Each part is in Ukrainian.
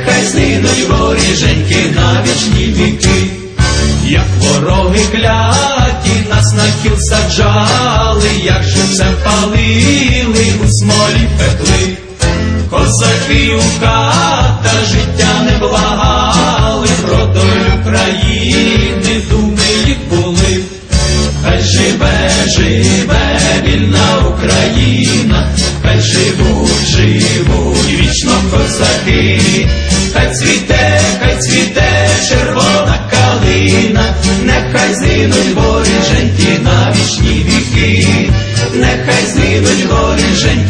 нехай згинуть воріженьки на вічні віки. Як вороги кляті нас на кіл саджали, як живцем палили, у смолі пекли, козаки у хата життя не благали, про долю країни думи їх були. Хай живе, живе вільна Україна, хай живуть, живуть вічно козаки, нехай згинуть воріженьки на вічні віки, нехай згинуть воріженьки на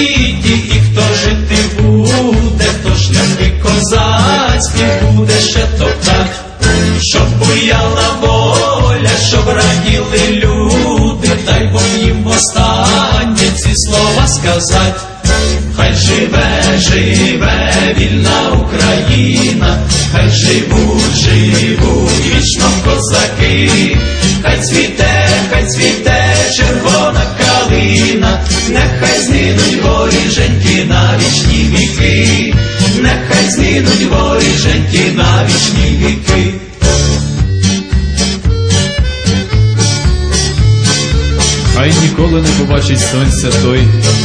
світі і хто жити буде, хто шляхи козацькі буде ще топтать, щоб буяла воля, щоб раділи люди, дай Бог їм останнє ці слова сказать. Хай живе, живе вільна Україна, хай живуть, живуть вічно козаки, на вічні віки, нехай згинуть воріженьки на вічні віки. Хай ніколи не побачить сонця той,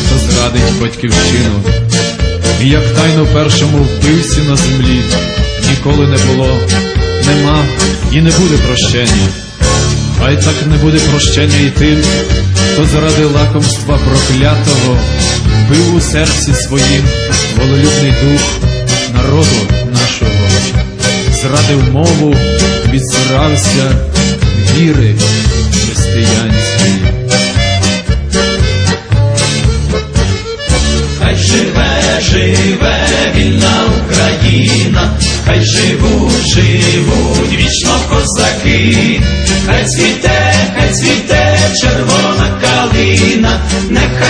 хто зрадить батьківщину. І як тайно першому вбивці на землі ніколи не було, нема і не буде прощення. Хай так не буде прощення і тим, хто заради лакомства проклятого вбив у серці своїм волелюбний дух народу нашого, зрадив мову, відзирався віри християнської. Хай живе, живе вільна Україна, хай живуть, живуть вічно козаки, хай цвіте, хай цвіте червона калина,